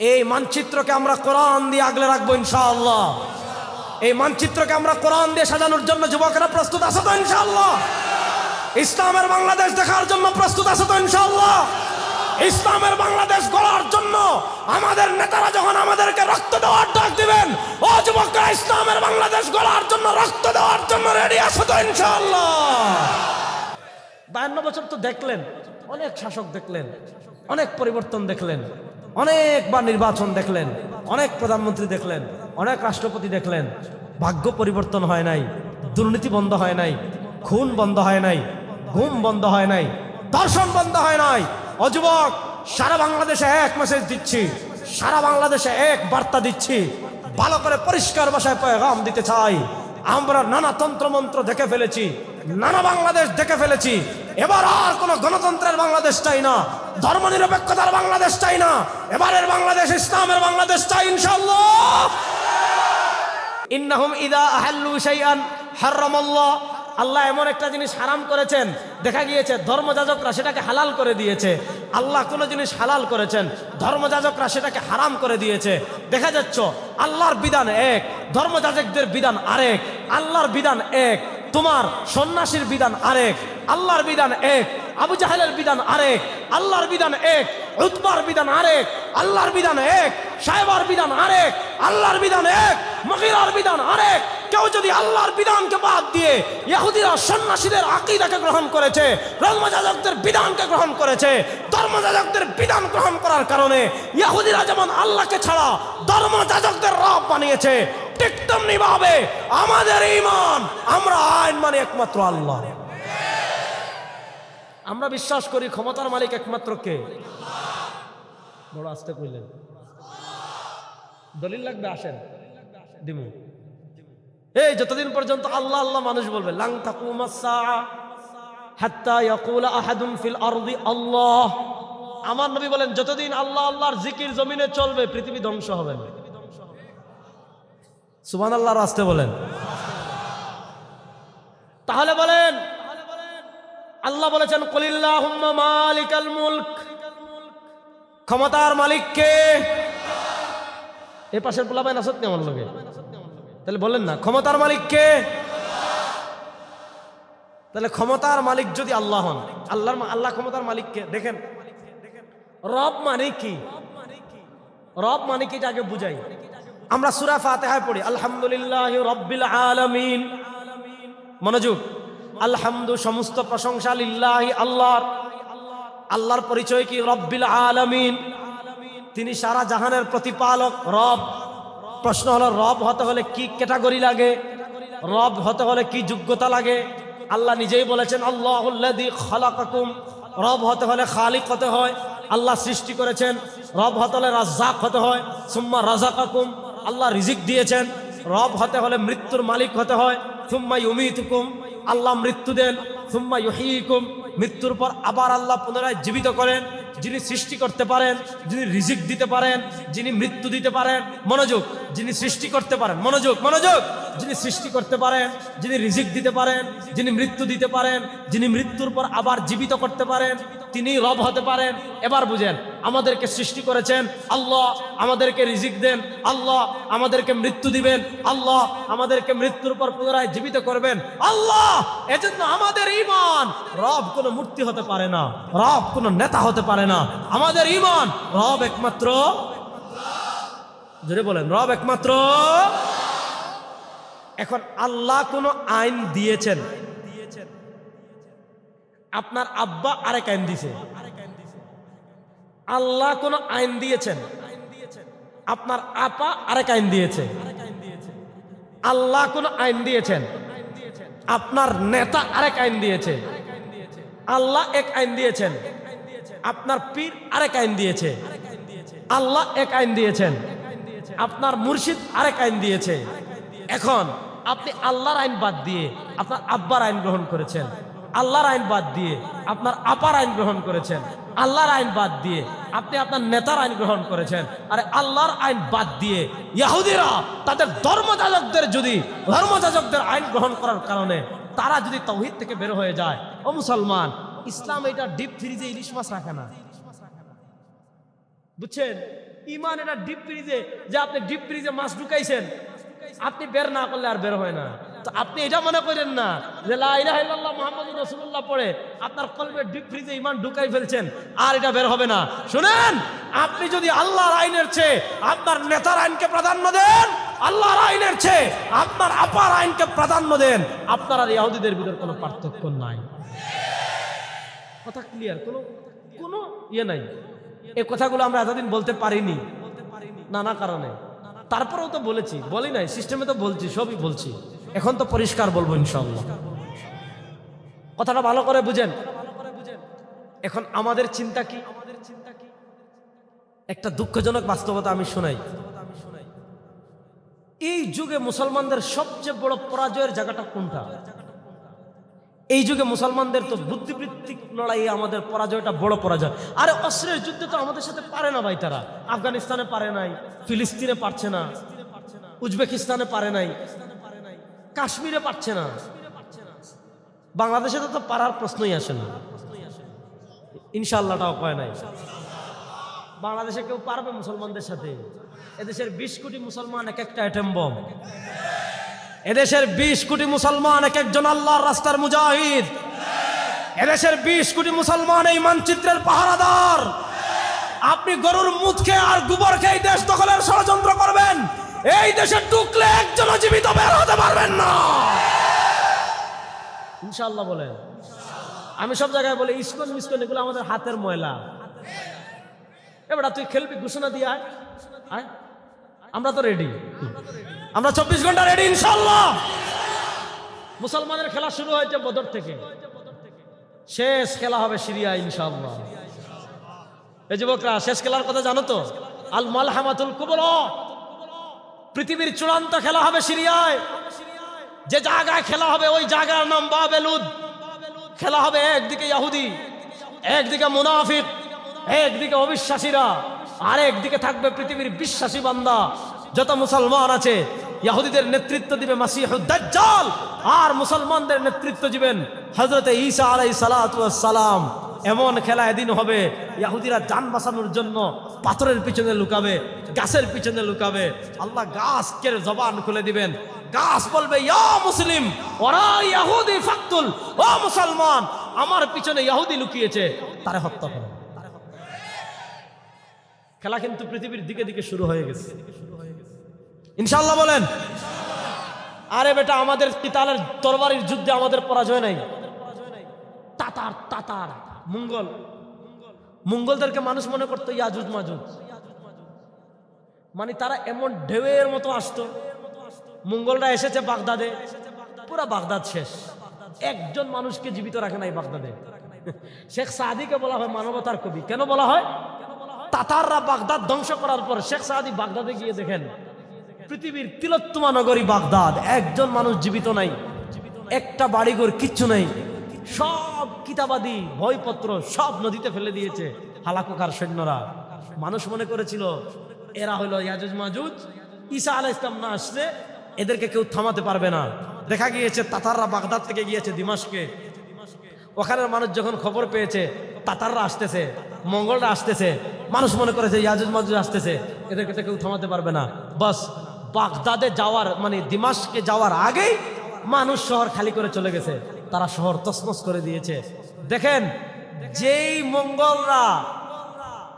এই মানচিত্রকে আমরা কোরআন দিয়ে আগলে রাখব ইনশাআল্লাহ। এই মানচিত্রকে আমরা কোরআন দিয়ে সাজানোর জন্য যুবকেরা প্রস্তুত আছে তো ইনশাআল্লাহ? ইসলামের বাংলাদেশ দেখার জন্য প্রস্তুত আছে তো ইনশাআল্লাহ? ইসলামের বাংলাদেশ গড়ার জন্য আমাদের নেতারা যখন আমাদেরকে রক্ত দেওয়ার ডাক দিবেন, ও যুবকরা, ইসলামের বাংলাদেশ গড়ার জন্য রক্ত দেওয়ার জন্য রেডি আছে তো ইনশাআল্লাহ? বায়ান্ন বছর তো দেখলেন, অনেক শাসক দেখলেন, অনেক পরিবর্তন দেখলেন। অনেকবার নির্বাচন দেখলেন, অনেক প্রধানমন্ত্রী দেখলেন, অনেক রাষ্ট্রপতি দেখলেন, ভাগ্য পরিবর্তন হয় নাই, দুর্নীতি বন্ধ হয় নাই, খুন বন্ধ হয় নাই ঘুম বন্ধ হয় নাই দর্শন বন্ধ হয় নাই। অযুবক সারা বাংলাদেশে এক মেসেজ দিচ্ছি, সারা বাংলাদেশে এক বার্তা দিচ্ছি, ভালো করে পরিষ্কার ভাষায় পয়গাম দিতে চাই। আমরা নানা তন্ত্রমন্ত্র দেখে ফেলেছি, নানা বাংলাদেশ দেখে ফেলেছি, এবার আর কোন গণতন্ত্রের বাংলাদেশ চাই না। ধর্ম নিরপেক্ষতার বাংলাদেশ চাই না। এবারের বাংলাদেশ, ইসলামের বাংলাদেশ চাই ইনশাল্লাহ ইন্নাহুম ইদা আহাল্লু শাইআন হারামাল্লাহ। আল্লাহ এমন একটা জিনিস হারাম করেছেন, দেখা গিয়েছে ধর্মযাজকরা সেটাকে হালাল করে দিয়েছে। আল্লাহ কোনো জিনিস হালাল করেছেন, ধর্মযাজকরা সেটাকে হারাম করে দিয়েছে। দেখা যাচ্ছ, আল্লাহর বিধান এক, ধর্মযাজকদের বিধান আরেক, আল্লাহর বিধান এক। তোমার সন্ন্যাসীর বিধান আরেক, আল্লাহর বিধান এক, আবু জাহেলের বিধান আরেক, আল্লাহর বিধান এক উৎবার বিধান আরেক, আল্লাহর বিধান এক, সাহেবার বিধান আরেক, আল্লাহর বিধান এক মহিলার বিধান আরেক। কেউ যদি আল্লাহর বিধানকে বাদ দিয়ে ইহুদিরা সন্ন্যাসীদের আকিদাকে গ্রহণ করেছে ধর্মযাজকদের বিধানকে গ্রহণ করেছে, ধর্মযাজকদের বিধান গ্রহণ করার কারণে ইহুদিরা যেমন আল্লাহকে ছাড়া ধর্মযাজকদের রব বানিয়েছে ঠিক আমাদের ইমান আমরা আইন মানে একমাত্র আল্লাহ। আমরা বিশ্বাস করি ক্ষমতার মালিক একমাত্র কে? বড় আস্তে কইলেন। দলিল লাগবে, আসেন। দিমু। এই, যতদিন পর্যন্ত আল্লাহ আল্লাহ মানুষ বলবে, লাং আমার নবী বলেন, যতদিন আল্লাহ আল্লাহর জিকির জমিনে চলবে, পৃথিবী ধ্বংস হবে না। সুবহানাল্লাহর আসতে বলেন। তাহলে বলেন, আল্লাহ বলেছেন, কলিল্লাহুম্মা মালিকাল মুলক। ক্ষমতার মালিক কে এ পাশের পোলাপাই নাসত কেমন লোকে। তাহলে বললেন না, ক্ষমতার মালিক কে তাহলে ক্ষমতার মালিক যদি আল্লাহ হন, আল্লাহর আল্লাহ ক্ষমতার মালিক কে দেখেন, রব মানে কি? রব মানে কি? আগে বুঝাই। আমরা সুরা ফাতেহায় পড়ি, আলহামদুলিল্লাহ রব্বিল আলামিন। মনোযোগ, আলহামদু সমস্ত প্রশংসা লিল্লাহি আল্লাহর। আল্লাহর পরিচয় কি? রব্বিল আলমিন। তিনি সারা জাহানের প্রতিপালক, রব। প্রশ্ন হলো, রব হতে হলে কি ক্যাটাগরি লাগে? রব হতে হলে কি যোগ্যতা লাগে? আল্লাহ নিজেই বলেছেন, আল্লাহ খালাকাকুম। রব হতে হলে খালিক হতে হয়। আল্লাহ সৃষ্টি করেছেন। রব হতে হলে রাজ্জাক হতে হয়। সুম্মা রাজাকাকুম আল্লাহ রিজিক দিয়েছেন। রব হতে হলে মৃত্যুর মালিক হতে হয়। সুম্মা ইউমিতুকুম, আল্লাহ মৃত্যু দেন। সুম্মা ইউহিকুম, মৃত্যুর পর আবার আল্লাহ পুনরায় জীবিত করেন। যিনি সৃষ্টি করতে পারেন, যিনি রিজিক দিতে পারেন, যিনি মৃত্যু দিতে পারেন, মনোযোগ, যিনি সৃষ্টি করতে পারেন, মনোযোগ মনোযোগ, যিনি সৃষ্টি করতে পারেন, যিনি রিজিক দিতে পারেন, যিনি মৃত্যু দিতে পারেন, যিনি মৃত্যুর পর আবার জীবিত করতে পারেন, তিনি রব হতে পারেন। এবার বুঝেন আমাদেরকে সৃষ্টি করেছেন। আল্লাহ আমাদেরকে রিজিক দেন। আল্লাহ আমাদেরকে মৃত্যু দিবেন। আল্লাহ আমাদেরকে মৃত্যুর পর পুনরায় জীবিত করবেন। আল্লাহ এজন্য আমাদের ইমান রব কোনো মূর্তি হতে পারে না। রব কোনো নেতা হতে পারে না। আমাদের ইমান রব একমাত্র জোরে বলেন, রব একমাত্র এখন আল্লাহ কোনো আইন দিয়েছেন। আপনার আব্বা আরেক আইন দিছে। আল্লাহ কোন আইন দিয়েছেন? আপনার আপা আরেক আইন দিয়েছে। আল্লাহ কোন আইন দিয়েছেন? আপনার নেতা আরেক আইন দিয়েছে। আল্লাহ এক আইন দিয়েছেন। আপনার পীর আরেক আইন দিয়েছে। আল্লাহ এক আইন দিয়েছেন। আপনার মুর্শিদ আরেক আইন দিয়েছে। এখন আপনি আল্লাহর আইন বাদ দিয়ে আপনার আব্বার আইন গ্রহণ করেছেন। আল্লাহর আইন বাদ দিয়ে আপনার আপার আইন গ্রহণ করেছেন, আল্লাহর আইন বাদ দিয়ে আপনি আপনার নেতার আইন গ্রহণ করেছেন। আরে আল্লাহর আইন বাদ দিয়ে ইয়াহুদিরা তাদের ধর্মযাজকদের যদি, ধর্মযাজকদের আইন গ্রহণ করার কারণে তারা যদি তৌহিদ থেকে বের হয়ে যায়, ও মুসলমান, ইসলাম এটা ডিপ ফ্রিজে ইলিশ মাছ রাখে না। বুঝছেন? ইমান এটা ডিপ ফ্রিজে, যে আপনি ডিপ ফ্রিজে মাছ ঢুকাইছেন, আপনি বের না করলে আর বের হয় না। আপনি এটা মনে করেন না যে ইল্লাল্লাহ পড়ে আপনার কলবে ডিপ ফ্রিজে ইমান ঢুকাই ফেলছেন, আর এটা বের হবে না। শুনেন, আপনি যদি আল্লাহর আইনের চেয়ে আপনার নেতার আইনকে প্রাধান্য দেন, আল্লাহর আইনের চেয়ে আপনার আপার আইনকে প্রাধান্য দেন, আপনার আর ইহুদিদের ভিতরে কোনো পার্থক্য নাই। কথা ক্লিয়ার কোনো কোনো ইয়ে নাই। এই কথাগুলো আমরা এতদিন বলতে পারিনি। নানা কারণে। তারপরেও তো বলেছি। বলি নাই সিস্টেমে তো বলছি, সবই বলছি। এখন তো পরিষ্কার বলব ইনশাল্লাহ কথাটা ভালো করে বুঝেন। এখন আমাদের চিন্তা কি? একটা দুঃখজনক বাস্তবতা আমি শোনাই। এই যুগে মুসলমানদের সবচেয়ে বড় পরাজয়ের জায়গাটা কোনটা? এই যুগে মুসলমানদের তো বুদ্ধিবৃত্তিক লড়াইয়ে আমাদের পরাজয়টা বড় পরাজয়। আরে অস্ত্রের যুদ্ধে তো আমাদের সাথে পারে না ভাই তারা। আফগানিস্তানে পারে নাই, ফিলিস্তিনে পারছে না, উজবেকিস্তানে পারে নাই। কাশ্মীরে পারছে না। বাংলাদেশে তো তো পারার প্রশ্নই আসে না। ইনশাল্লাহটাও কয় নাই। বাংলাদেশে কেউ পারবে মুসলমানদের সাথে? এদেশের বিশ কোটি মুসলমান এক একটা অ্যাটেম বম এদেশের বিশ কোটি মুসলমান এক একজন আল্লাহর রাস্তার মুজাহিদ। এদেশের বিশ কোটি মুসলমান এই মানচিত্রের পাহারাদার। আপনি গরুর মুখ খেয়ে আর গোবর খেয়ে দেশ দখলের ষড়যন্ত্র করবেন। এই দেশে টুকলে একজন জীবিত বের হতে পারবেন না। ইনশাল্লাহ বলেন। আমি সব জায়গায় বলি ইস্কন মিসকন এগুলো আমাদের হাতের ময়লা। এবার তুই খেলবি ঘোষণা দিয়ে আয়। আয়। আমরা তো রেডি আমরা চব্বিশ ঘণ্টা রেডি ইনশাল্লাহ মুসলমানের খেলা শুরু হয়েছে বদর থেকে। শেষ খেলা হবে সিরিয়া ইনশাল্লাহ এই যুবকরা শেষ খেলার কথা জানো তো? আল মালহামাতুল কুবর। পৃথিবীর চূড়ান্ত খেলা হবে সিরিয়ায়। যে জায়গায় খেলা হবে, ওই জায়গার নাম বাবেলুদ। খেলা হবে একদিকে ইয়াহুদি, একদিকে মুনাফিক, একদিকে অবিশ্বাসীরা। আর একদিকে থাকবে পৃথিবীর বিশ্বাসী বান্দা। যত মুসলমান আছে, ইয়াহুদিদের নেতৃত্ব দিবে মাসিহুদ্দাজ্জাল আর মুসলমানদের নেতৃত্ব দিবেন হজরতে ঈসা আলাই সালাম। এমন খেলা এদিন হবে, ইয়াহুদিরা যান বাঁচানোর জন্য পাথরের পিছনে লুকাবে, গাছের পিছনে লুকাবে। আল্লাহ গাছকে জবান খুলে দিবেন। গাছ বলবে মুসলিম, ওরা ইয়াহুদি ফাকতুল। ও মুসলমান, আমার পিছনে ইয়াহুদি লুকিয়েছে। তারে হত্যা করো। খেলা কিন্তু পৃথিবীর দিকে দিকে শুরু হয়ে গেছে। ইনশাল্লাহ বলেন, আরে বেটা, আমাদের কিতালের তরবারির যুদ্ধে আমাদের পরাজয় নাই? তাতার তাতার। মঙ্গল। মঙ্গলদেরকে মানুষ মনে করতো ইয়াজুজ মাজুজ মানে তারা এমন ঢেউয়ের মতো আসতো। মঙ্গলরা এসেছে বাগদাদে। পুরা বাগদাদ শেষ। একজন মানুষকে জীবিত রাখে নাই বাগদাদে। শেখ সাদিকে বলা হয় মানবতার কবি। কেন বলা হয়? তাতাররা বাগদাদ ধ্বংস করার পর শেখ সাদি বাগদাদে গিয়ে দেখেন, পৃথিবীর তিলোত্তমা নগরী বাগদাদ। একজন মানুষ জীবিত নাই। একটা বাড়িঘর কিচ্ছু নাই। সব কিতাবাদি, বইপত্র সব নদীতে ফেলে দিয়েছে হালাকুকার সৈন্যরা। মানুষ মনে করেছিল, এরা হলো ইয়াজুজ মাজুজ ঈসা আলাহ ইসলাম না আসলে এদেরকে কেউ থামাতে পারবে না। দেখা গিয়েছে, তাতাররা বাগদাদ থেকে গিয়েছে দিমাসকে ওখানের মানুষ যখন খবর পেয়েছে, তাতাররা আসতেছে, মঙ্গলরা আসতেছে, মানুষ মনে করেছে ইয়াজুজ মাজুজ আসতেছে, এদেরকে তো কেউ থামাতে পারবে না। বাস, বাগদাদে যাওয়ার মানে দিমাসকে যাওয়ার আগেই মানুষ শহর খালি করে চলে গেছে। তারা শহর তসমস করে দিয়েছে। দেখেন, যেই মঙ্গলরা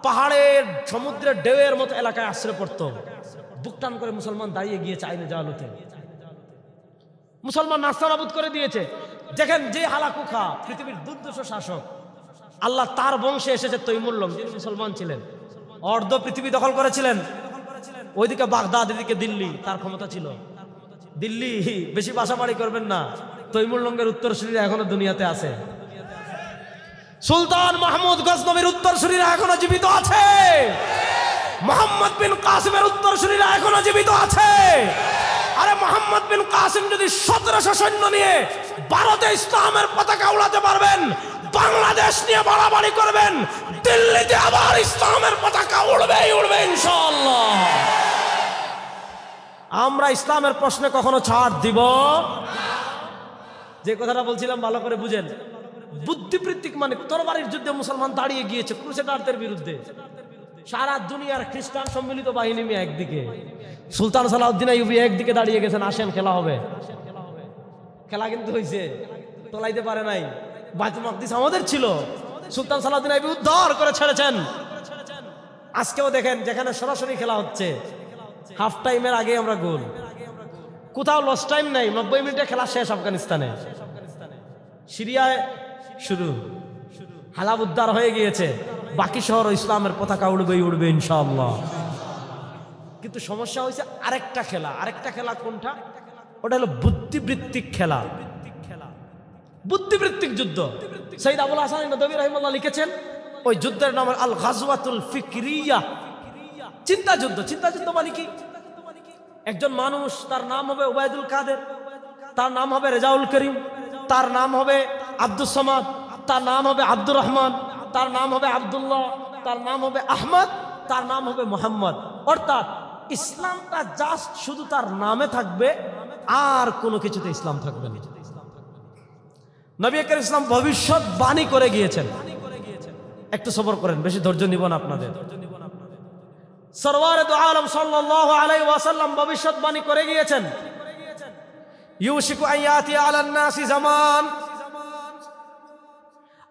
পাহাড়ের সমুদ্রের ঢেউয়ের মতো এলাকায় আশ্রয় পড়তো বুকটান করে মুসলমান দাঁড়িয়ে গিয়েছে আইনে জালুতে মুসলমান নাস্তানাবুদ করে দিয়েছে। দেখেন, যে হালাকুখা, পৃথিবীর দুর্দশ শাসক, আল্লাহ তার বংশে এসেছে তৈমুল্লম যিনি মুসলমান ছিলেন। অর্ধ পৃথিবী দখল করেছিলেন। ওইদিকে বাগদাদ, এদিকে দিল্লি, তার ক্ষমতা ছিল। দিল্লি, বেশি বাসাবাড়ি করবেন না। তৈমুল্লঙ্গের উত্তরসূরিরা এখনও দুনিয়াতে আছে। সুলতান মাহমুদ গজনবীর উত্তরসূরিরা এখনও জীবিত আছে। মোহাম্মদ বিন কাসিমের উত্তরসূরিরা এখনও জীবিত আছে। আরে মোহাম্মদ বিন কাসিম যদি সতেরোশো সৈন্য নিয়ে ভারতে ইসলামের পতাকা উড়াতে পারবেন, বাংলাদেশ নিয়ে বাড়াবাড়ি করবেন, দিল্লিতে আবার ইসলামের পতাকা উড়বেই উড়বে ইনশাল্লাহ আমরা ইসলামের প্রশ্নে কখনো ছাড় দিব? যে কথাটা বলছিলাম, ভালো করে বুঝেন। বুদ্ধিবৃত্তিক মানে তরবারির যুদ্ধে মুসলমান দাঁড়িয়ে গিয়েছে ক্রুসেডারদের বিরুদ্ধে। সারা দুনিয়ার খ্রিস্টান সম্মিলিত বাহিনী নিয়ে একদিকে। সুলতান সালাউদ্দিন আইয়ুবি একদিকে দাঁড়িয়ে গেছেন, আসেন, খেলা হবে। খেলা কিন্তু হয়েছে তোলাইতে পারে নাই। বাইতুল মাকদিস আমাদের ছিল। সুলতান সালাউদ্দিন আইয়ুবি উদ্ধার করে ছেড়েছেন। আজকেও দেখেন, যেখানে সরাসরি খেলা হচ্ছে হাফ টাইমের আগে আমরা গোল। কোথাও লস টাইম নাই, নব্বই মিনিটে খেলা শেষ আফগানিস্তানে। সিরিয়ায় শুরু। হালাব উদ্ধার হয়ে গিয়েছে। বাকি শহর ইসলামের পতাকা উড়বেই উড়বে ইনশাআল্লাহ। কিন্তু সমস্যা হয়েছে আরেকটা খেলা। আরেকটা খেলা কোনটা? ওটা হলো বুদ্ধিবৃত্তিক খেলা। বুদ্ধিবৃত্তিক যুদ্ধ। সৈয়দ আবুল হাসান নদী রহিমাল্লাহ লিখেছেন, ওই যুদ্ধের নাম আল গাজওয়াতুল ফিকরিয়া। চিন্তা যুদ্ধ চিন্তা যুদ্ধ মানে কি? একজন মানুষ, তার নাম হবে ওবায়দুল কাদের, তার নাম হবে রেজাউল করিম, তার নাম হবে আব্দুল সমাদ, তার নাম হবে আব্দুর রহমান, তার নাম হবে আব্দুল্লাহ, তার নাম হবে আহমদ, তার নাম হবে মোহাম্মদ। অর্থাৎ ইসলামটা জাস্ট শুধু তার নামে থাকবে, আর কোনো কিছুতে ইসলাম থাকবে না। নবী আকর ইসলাম ভবিষ্যৎ বাণী করে গিয়েছেন। একটু সবর করেন, বেশি ধৈর্য নিব না আপনাদের। সরওয়ার দু আলম সাল্লাল্লাহু আলাইহি ওয়াসাল্লাম ভবিষ্যৎবাণী করে গিয়েছেন। ইউশিকু আইয়াতি আলান নাসি জামান।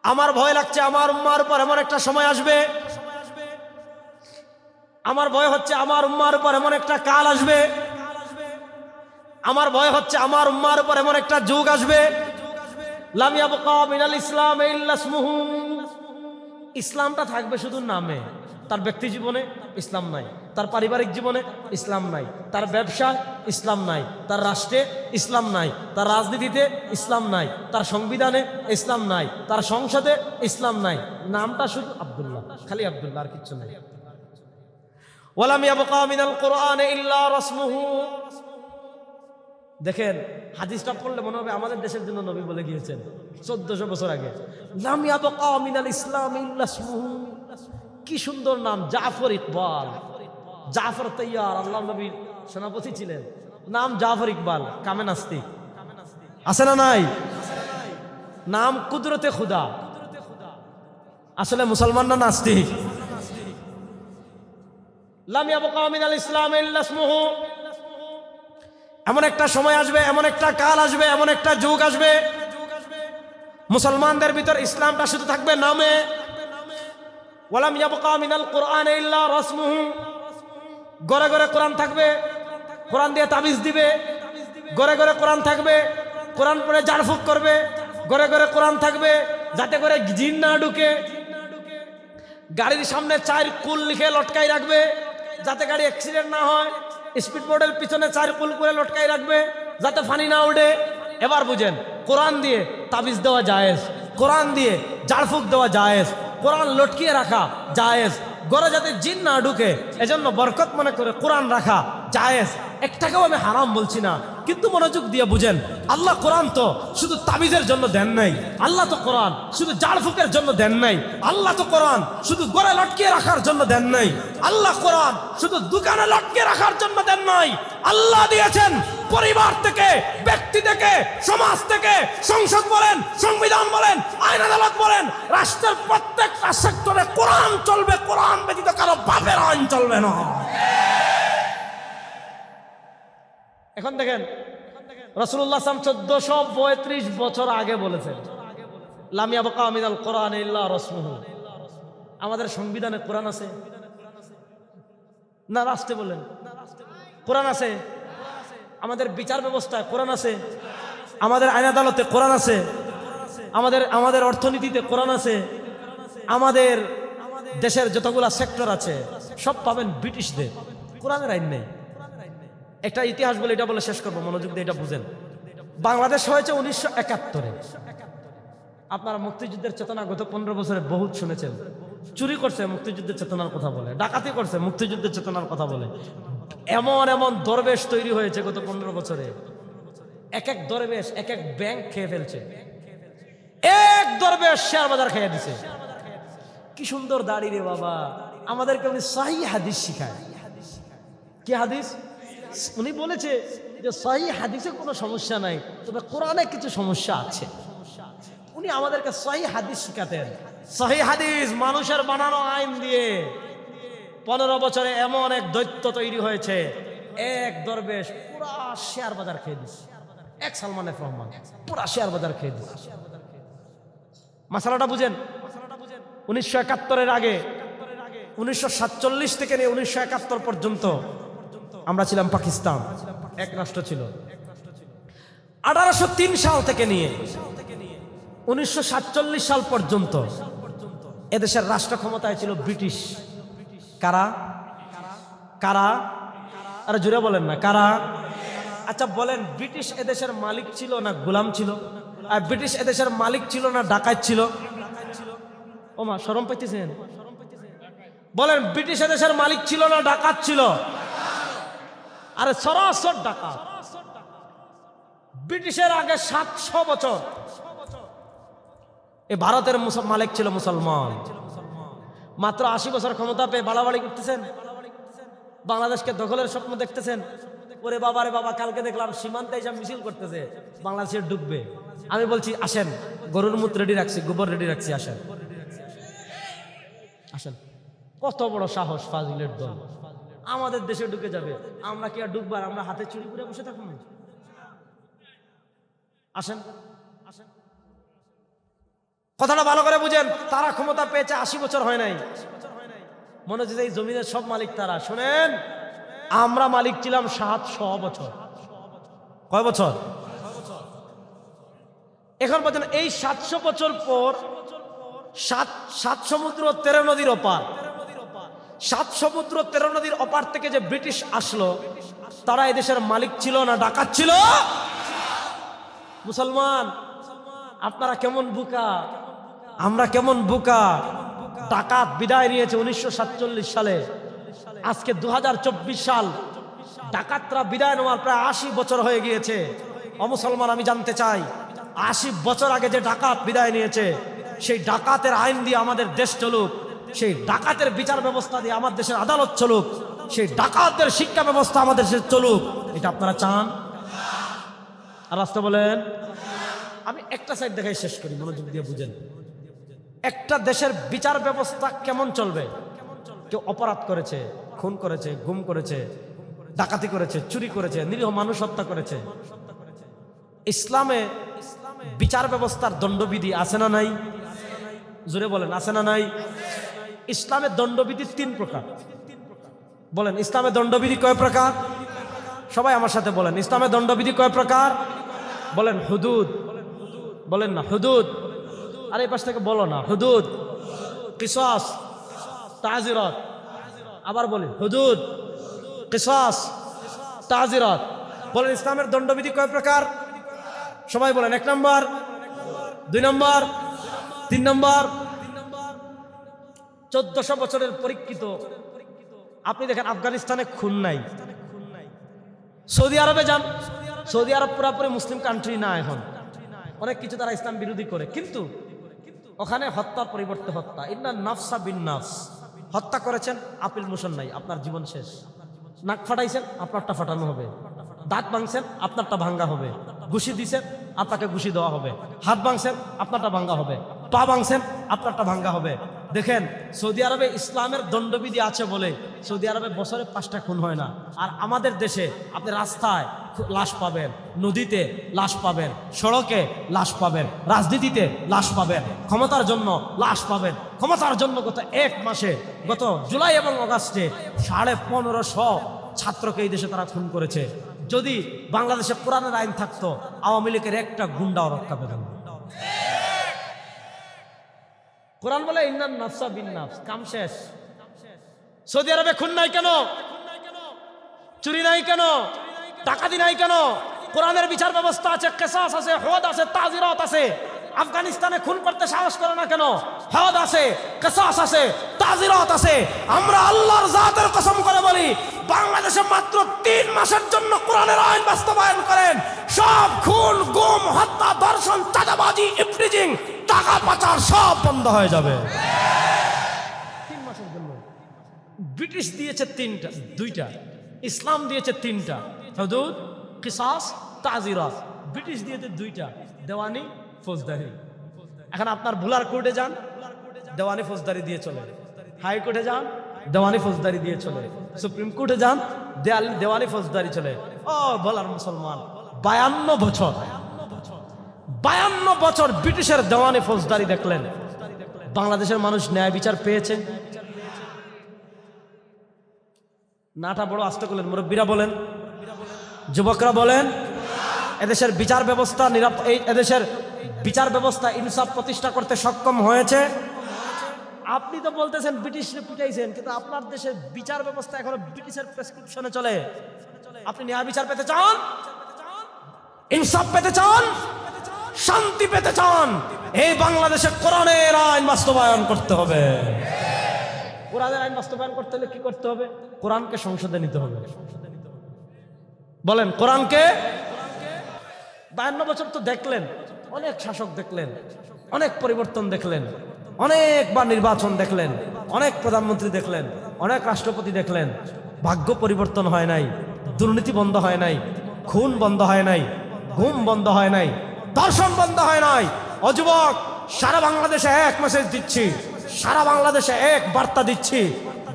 আমার ভয় লাগছে, আমার উম্মার উপর এমন একটা সময় আসবে। আমার ভয় হচ্ছে, আমার উম্মার উপর এমন একটা কাল আসবে। আমার ভয় হচ্ছে, আমার উম্মার উপর এমন একটা যুগ আসবে। লাম ইয়াবকা মিনাল ইসলাম ইসলামটা থাকবে শুধু নামে। তার ব্যক্তি জীবনে ইসলাম নাই। তার পারিবারিক জীবনে ইসলাম নাই। তার ব্যবসা ইসলাম নাই। তার রাষ্ট্রে ইসলাম নাই। তার রাজনীতিতে ইসলাম নাই। তার সংবিধানে ইসলাম নাই। তার সংসদে ইসলাম নাই। নামটা শুধু আবদুল্লাহ, খালি আবদুল্লাহ আর কিচ্ছু নাই। দেখেন, হাদিসটা পড়লে মনে হবে আমাদের দেশের জন্য নবী বলে গিয়েছেন, চোদ্দশো বছর আগে। নাম ইয়াবকা মিনাল ইসলাম ইল্লা ইসমুহু কি সুন্দর নাম, জাফর ইকবাল। জাফর তৈয়ার আল্লাহ নবীর সেনাপতি ছিলেন। নাম জাফর ইকবাল, কামে নাস্তিক। আছে না নাই? নাম কুদরতে খুদা। আসলে মুসলমান না নাস্তিক এমন একটা সময় আসবে, এমন একটা কাল আসবে, এমন একটা যুগ আসবে। মুসলমানদের ভিতর ইসলামটা শুধু থাকবে নামে। ওয়ালাম ইয়াবকা মিনাল কোরআন ইল্লা রাসমুহু। গড়ে গড়ে কোরআন থাকবে, কোরআন দিয়ে তাবিজ দিবে, গড়ে গড়ে কোরআন থাকবে, কোরআন পড়ে জারফুক করবে, গড়ে গড়ে কোরআন থাকবে, যাতে করে জিন না ঢুকে। গাড়ির সামনে চার কুল লিখে লটকাই রাখবে, যাতে গাড়ি অ্যাক্সিডেন্ট না হয় স্পিড বোর্ডের পিছনে চার কুল করে লটকাই রাখবে, যাতে ফানি না উঠে এবার বুঝেন, কোরআন দিয়ে তাবিজ দেওয়া জায়েজ, কোরআন দিয়ে জারফুক দেওয়া জায়েজ। কোরআন লটকিয়ে রাখা জায়েজ। গড়ে যাতে জিন না ঢুকে, এজন্য বরকত মনে করে কোরআন রাখা জায়েজ। একটাকেও আমি হারাম বলছি না। কিন্তু মনোযোগ দিয়ে বুঝেন, আল্লাহ কোরআন তো শুধু তাবিজের জন্য দেন নাই, আল্লাহ তো কোরআন শুধু জাড়ফুকের জন্য দেন নাই, আল্লাহ তো কোরআন শুধু গড়ে লটকিয়ে রাখার জন্য দেন নাই, আল্লাহ কোরআন শুধু দোকানে লটকিয়ে রাখার জন্য দেন নাই, আল্লাহ দিয়েছেন পরিবার থেকে, ব্যক্তি থেকে, সমাজ থেকে, সংসদ বলেন, সংবিধান বলেন, আইন আদালত বলেন, রাষ্ট্রের প্রত্যেকটা সেক্টরে কোরআন চলবে, কোরআন ব্যতীত কারও বাপের আইন চলবে না। এখন দেখেন রসুল্লাহ সাম চোদ্দশো পঁয়ত্রিশ বছর আগে বলেছেন আমাদের সংবিধানে কোরআন আছে? না, রাষ্ট্রে বলেন। কোরআন আছে? আমাদের বিচার ব্যবস্থায় কোরআন আছে? আমাদের আইন আদালতে কোরআন আছে? আমাদের আমাদের অর্থনীতিতে কোরআন আছে? আমাদের দেশের যতগুলা সেক্টর আছে, সব পাবেন ব্রিটিশদের। কোরআনের আইন নেই। একটা ইতিহাস বলে এটা বলে শেষ করব, মনোযোগ দিয়ে এটা বুঝেন। বাংলাদেশ হয়েছে উনিশশো একাত্তরে। আপনারা মুক্তিযুদ্ধের চেতনা গত পনেরো বছরে বহুত শুনেছেন। চুরি করছে মুক্তিযুদ্ধের চেতনার কথা বলে, ডাকাতি করছে মুক্তিযুদ্ধের চেতনার কথা বলে। এমন এমন দরবেশ তৈরি হয়েছে গত পনেরো বছরে। এক এক দরবেশ, এক এক ব্যাংক খেয়ে ফেলছে। এক দরবেশ শেয়ার বাজার খেয়ে দিছে। কি সুন্দর দাড়ি রে বাবা। আমাদেরকে উনি সাহি হাদিস শিখায়। কি হাদিস? উনি বলেছে যে সহি হাদিসে কোনো সমস্যা নাই, তবে কোরআনে কিছু সমস্যা আছে। উনি আমাদেরকে সহি হাদিস শিখাতেন। সহি হাদিস মানুষের বানানো আইন দিয়ে পনেরো বছরে এমন এক দৈত্য তৈরি হয়েছে, এক দরবেশ পুরা শেয়ার বাজার খেয়ে দিস এক সালমান এফ রহমান পুরা শেয়ার বাজার খেয়ে দিস মশালাটা বুঝেন? উনিশশো একাত্তরের আগে, উনিশশো সাতচল্লিশ থেকে নিয়ে উনিশশো একাত্তর পর্যন্ত আমরা ছিলাম পাকিস্তান। এক রাষ্ট্র ছিল। আঠারোশো তিন সাল থেকে নিয়ে উনিশশো সাতচল্লিশ সাল পর্যন্ত এদেশের রাষ্ট্র ক্ষমতায় ছিল ব্রিটিশ। কারা? কারা? আরে জুড়ে বলেন না, কারা? আচ্ছা বলেন, ব্রিটিশ এদেশের মালিক ছিল না গোলাম ছিল? আর ব্রিটিশ এদেশের মালিক ছিল না ডাকাত ছিল? ও মা সরম পাইতেছেন? বলেন, ব্রিটিশ এদেশের মালিক ছিল না ডাকাত ছিল? আরে সরাসর ডাকা ব্রিটিশের আগে সাতশো বছর এ ভারতের মালিক ছিল মুসলমান। মাত্র আশি বছর ক্ষমতা পেয়ে বাড়াবাড়ি করতেছেন। বাংলাদেশকে দখলের স্বপ্ন দেখতেছেন। ওরে বাবা রে বাবা, কালকে দেখলাম সীমান্তে এসব মিছিল করতেছে। বাংলাদেশে ডুববে। আমি বলছি, আসেন, গরুর মুত রেডি রাখছি, গোবর রেডি রাখছি, আসেন। আসেন। কত বড় সাহস ফাজিলের দল। আমাদের দেশে ঢুকে যাবে। আমরা কি আর ডুববার আমরা হাতে চুরি করে বসে থাকব আসেন আসেন। কথাটা ভালো করে বুঝেন, তারা ক্ষমতা পেয়েছে আশি বছর হয় নাই। মনে হচ্ছে এই জমিনের সব মালিক তারা। শোনেন, আমরা মালিক ছিলাম সাতশো বছর। কয় বছর? এখন বলছেন এই সাতশো বছর পর সাত সাত সমুদ্র তেরো নদীর অপার সাত সমুদ্র তেরো নদীর অপার থেকে যে ব্রিটিশ আসলো, তারা এদেশের মালিক ছিল না, ডাকাত ছিল? মুসলমান, আপনারা কেমন বুকা? আমরা কেমন বুকা? ডাকাত বিদায় নিয়েছে উনিশশো সাতচল্লিশ সালে। আজকে দুহাজার চব্বিশ সাল ডাকাতরা বিদায় নেওয়ার প্রায় আশি বছর হয়ে গিয়েছে। অমুসলমান আমি জানতে চাই, আশি বছর আগে যে ডাকাত বিদায় নিয়েছে, সেই ডাকাতের আইন দিয়ে আমাদের দেশ চলুক। সেই ডাকাতের বিচার ব্যবস্থা দিয়ে আমার দেশের আদালত চলুক, সেই ডাকাতদের শিক্ষা ব্যবস্থা আমাদের দেশে চলুক, এটা আপনারা চান? আর রাস্তা বলেন, আমি একটা সাইড দেখাই শেষ করি, মনোযোগ দিয়ে বুঝেন। একটা দেশের বিচার ব্যবস্থা কেমন চলবে? কেউ অপরাধ করেছে, খুন করেছে, গুম করেছে, ডাকাতি করেছে, চুরি করেছে, নিরীহ মানুষ হত্যা করেছে। ইসলামে বিচার ব্যবস্থার দণ্ডবিধি আছে না নাই? জোরে বলেন, আছে না নাই? ইসলামের দণ্ডবিধি তিন প্রকার। বলেন, ইসলামের দণ্ডবিধি কয় প্রকার? সবাই আমার সাথে বলেন, ইসলামের দণ্ডবিধি কয় প্রকার? বলেন, হুদুদ। বলেন না, হুদুদ। আর, এই পাশ থেকে বলো না, হুদুদ। কিসাস। তাজিরত। আবার বলি, হুদুদ। কিসাস। তাজিরত। বলেন, ইসলামের দণ্ডবিধি কয় প্রকার? সবাই বলেন, এক নম্বর, দুই নম্বর, তিন নম্বর চোদ্দশো বছরের পরীক্ষিত। আপনি দেখেন আফগানিস্তানে খুন নাই। সৌদি আরবে যান, সৌদি আরব পুরাপুরি মুসলিম কান্ট্রি না এখন। অনেক কিছু তারা ইসলাম বিরোধী করে, কিন্তু ওখানে হত্যার পরিবর্তে হত্যা। ইন্না নাফসা বিন নাফস। হত্যা করেছেন, আপিল মোশন নাই, আপনার জীবন শেষ। নাক ফাটাইছেন, আপনারটা ফাটানো হবে। দাঁত ভাঙছেন, আপনারটা ভাঙ্গা হবে। ঘুষি দিছেন, আপনাকে ঘুষি দেওয়া হবে। হাত ভাঙছেন, আপনারটা ভাঙ্গা হবে। পা ভাঙছেন, আপনারটা ভাঙ্গা হবে। দেখেন, সৌদি আরবে ইসলামের দণ্ডবিধি আছে বলে সৌদি আরবে বছরে পাঁচটা খুন হয় না। আর আমাদের দেশে আপনি রাস্তায় লাশ পাবেন, নদীতে লাশ পাবেন, সড়কে লাশ পাবেন, রাজনীতিতে লাশ পাবেন, ক্ষমতার জন্য লাশ পাবেন। ক্ষমতার জন্য গত এক মাসে, গত জুলাই এবং অগাস্টে সাড়ে পনেরোশো ছাত্রকে এই দেশে তারা খুন করেছে। যদি বাংলাদেশে কোরআনের আইন থাকতো, আওয়ামী লীগের একটা গুন্ডাও রক্ষা পেতেন কোরআন বলে, ইন্নান নাফসা বিন নাফস কাম শেষ। সৌদি আরবে খুন নাই কেন? চুরি নাই কেন? ডাকাতি নাই কেন? কোরআনের বিচার ব্যবস্থা আছে, কেসাস আছে, হদ আছে, তাজিরত আছে। আফগানিস্তানে খুন করতে সাহস করে না কেন? হদ আছে, কেসাস আছে, তাজিরত আছে। আমরা আল্লাহর জাতের কসম করে বলি, বাংলাদেশে মাত্র তিন মাসের জন্য কোরআনের আইন বাস্তবায়ন করেন। সব খুন, গুম, হত্যা দর্শন চাঁদাবাজি ইফটিজিং টাকা পাচার সব বন্ধ হয়ে যাবে। ব্রিটিশ দিয়েছে তিনটা, দুইটা। ইসলাম দিয়েছে তিনটা। হদুদ কিসাস, তাজিরাত। ব্রিটিশ দিয়েছে দুইটা। দেওয়ানি, ফৌজদারি। এখন আপনার ভুলার কোর্টে যান। দেওয়ানি, ফৌজদারি দিয়ে চলে। হাইকোর্টে যান, দেওয়ানি, ফৌজদারি দিয়ে চলে। সুপ্রিম কোর্টে যান, দেয়াল, দেওয়ানি, ফৌজদারি চলে। ও বলার মুসলমান, বায়ান্ন বছর। বায়ান্ন বছর ব্রিটিশের দেওয়ানি ফৌজদারি দেখলেন। বাংলাদেশের মানুষ ন্যায় বিচার পেয়েছে। নাটা বড় আস্তে করলেন, মুরব্বীরা বলেন, যুবকরা বলেন, এদেশের বিচার ব্যবস্থা নিরাপ, এই এদেশের বিচার ব্যবস্থা ইনসাফ প্রতিষ্ঠা করতে সক্ষম হয়েছে। আপনি তো বলতেছেন ব্রিটিশ পিটাইছেন, কিন্তু আপনার দেশের বিচার ব্যবস্থা এখনও ব্রিটিশের প্রেসক্রিপশনে চলে। আপনি ন্যায় বিচার পেতে চান? ইনসাফ পেতে চান? শান্তি পেতে চান এই বাংলাদেশে কোরআনের আইন বাস্তবায়ন করতে হবে। কোরআনের আইন বাস্তবায়ন করতে হলে কি করতে হবে? কোরআনকে সংসদে নিতে হবে। বলেন কোরআনকে বায়ান্ন বছর তো দেখলেন অনেক শাসক দেখলেন অনেক পরিবর্তন দেখলেন অনেকবার নির্বাচন দেখলেন অনেক প্রধানমন্ত্রী দেখলেন অনেক রাষ্ট্রপতি দেখলেন। ভাগ্য পরিবর্তন হয় নাই দুর্নীতি বন্ধ হয় নাই খুন বন্ধ হয় নাই ঘুম বন্ধ হয় নাই দর্শন বন্ধ হয় নাই। অযুবক সারা বাংলাদেশে এক মেসেজ দিচ্ছি। সারা বাংলাদেশে এক বার্তা দিচ্ছি।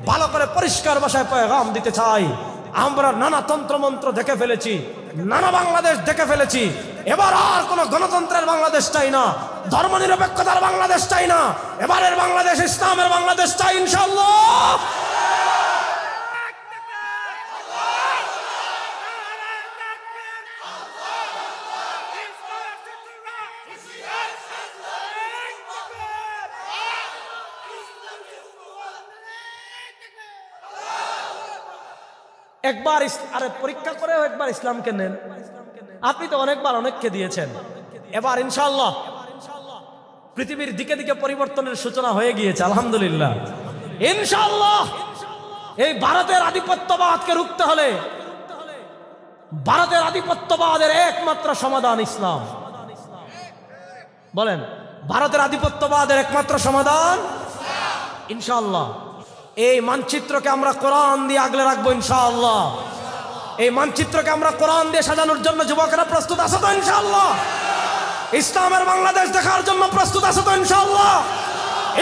ভালো করে পরিষ্কার ভাষায় পয়গাম দিতে চাই। আমরা নানা তন্ত্রমন্ত্র দেখে ফেলেছি, নানা বাংলাদেশ দেখে ফেলেছি। এবার আর কোন গণতন্ত্রের বাংলাদেশ চাই না ধর্ম নিরপেক্ষতার বাংলাদেশ চাই না। এবারের বাংলাদেশ, ইসলামের বাংলাদেশ চাই ইনশাল্লাহ একবার আরে পরীক্ষা করেও একবার ইসলামকে নেন। আপনি তো অনেকবার অনেককে দিয়েছেন। এবার ইনশাল্লাহ পৃথিবীর দিকে দিকে পরিবর্তনের সূচনা হয়ে গিয়েছে, আলহামদুলিল্লাহ। ইনশাল্লাহ এই ভারতের আধিপত্যবাদকে রুখতে হলে ভারতের আধিপত্যবাদের একমাত্র সমাধান ইসলাম। বলেন, ভারতের আধিপত্যবাদের একমাত্র সমাধান ইনশাআল্লাহ। এই মানচিত্রকে আমরা কোরআন দিয়ে আগলে রাখব ইনশাআল্লাহ। এই মানচিত্রকে আমরা কোরআন দিয়ে সাজানোর জন্য যুবকেরা প্রস্তুত আছে তো ইনশাআল্লাহ? ইসলামের বাংলাদেশ দেখার জন্য প্রস্তুত আছে তো ইনশাআল্লাহ?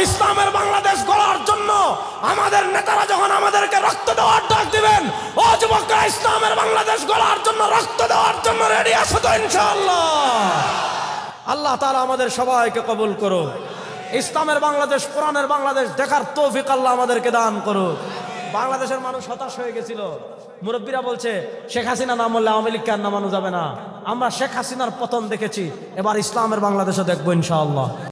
ইসলামের বাংলাদেশ গড়ার জন্য আমাদের নেতারা যখন আমাদেরকে রক্ত দেওয়ার ডাক দিবেন, ও যুবকরা, ইসলামের বাংলাদেশ গড়ার জন্য রক্ত দেওয়ার জন্য রেডি আছে তো ইনশাআল্লাহ? আল্লাহ তাআলা আমাদের সবাইকে কবুল করুন ইসলামের বাংলাদেশ, কোরআনের বাংলাদেশ, দেখার তৌফিক আল্লাহ আমাদেরকে দান করুক। বাংলাদেশের মানুষ হতাশ হয়ে গেছিল। মুরব্বীরা বলছে, শেখ হাসিনা নাম বললে আওয়ামী লীগকে আর নামানো যাবে না। আমরা শেখ হাসিনার পতন দেখেছি। এবার ইসলামের বাংলাদেশও দেখব ইনশাআল্লাহ।